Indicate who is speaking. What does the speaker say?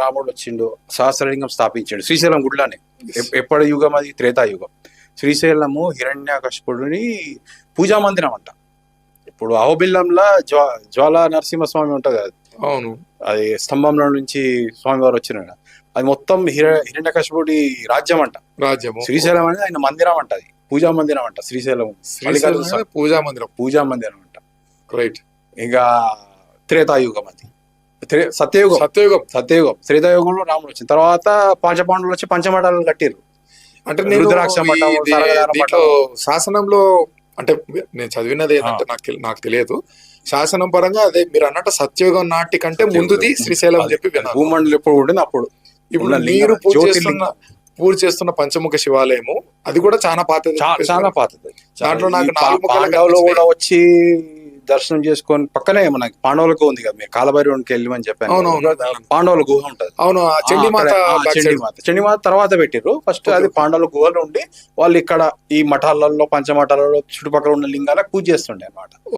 Speaker 1: రాముడు వచ్చిండు సహస్రలింగం స్థాపించాడు శ్రీశైలం గుడిలోనే. ఎప్- ఎప్పటి యుగం అది? త్రేతాయుగం. శ్రీశైలము హిరణ్యాకశపుడిని పూజా మందిరం అంట. ఇప్పుడు అహోబిల్లంలో జ్వా జ్వాలా నరసింహస్వామి ఉంటుంది కదా
Speaker 2: అవును.
Speaker 1: అది స్తంభంలో నుంచి స్వామివారు వచ్చిన అది మొత్తం హిర హిరణ్యకశపుడి రాజ్యం అంట.
Speaker 2: రాజ్యము.
Speaker 1: శ్రీశైలం అనేది ఆయన మందిరం అంట అది. పూజా మందిరం అంట శ్రీశైలం
Speaker 2: పూజా మందిరం.
Speaker 1: పూజా మందిరం అంట.
Speaker 2: రైట్
Speaker 1: ఇంకా త్రేతాయుగం అది. సత్యయుగం.
Speaker 2: సత్యయుగం.
Speaker 1: సత్యయుగం. త్రేతాయుగంలో రాముడు వచ్చిన తర్వాత పంచపాండవులు వచ్చి పంచమఠాలు కట్టిరు
Speaker 2: అంటే నేను
Speaker 1: రుద్రాక్ష
Speaker 2: శాసనంలో అంటే నేను చదివినది ఏంటంటే నాకు నాకు తెలియదు. శాసనం పరంగా అదే మీరు అన్నట్టు సత్యయుగం నాటి కంటే ముందుది శ్రీశైలం అని చెప్పి
Speaker 1: భూమండలి ఎప్పుడు ఉండింది అప్పుడు.
Speaker 2: ఇప్పుడు
Speaker 1: లింగం,
Speaker 2: మీరు పూజ. చేస్తున్న పంచముఖ శివాలయము అది కూడా చాలా పాతది.
Speaker 1: చాలా పాతది.
Speaker 2: దాంట్లో నాకు నాలుగు.
Speaker 1: కూడా వచ్చి దర్శనం చేసుకొని పక్కనే మనకి పాండవులకు ఉంది కదా మీరు కాలభైరవునికి వెళ్ళమని చెప్పాను. పాండవుల గుహ ఉంటది
Speaker 2: అవును చండీమాత.
Speaker 1: చండీమాత చండీమాత తర్వాత పెట్టిర్రు ఫస్ట్ అది. పాండవుల గుహలో ఉండి వాళ్ళు ఇక్కడ ఈ మఠాలలో పంచమఠాలలో చుట్టుపక్కల ఉన్న లింగాలకు పూజ చేస్తుండే అన్నమాట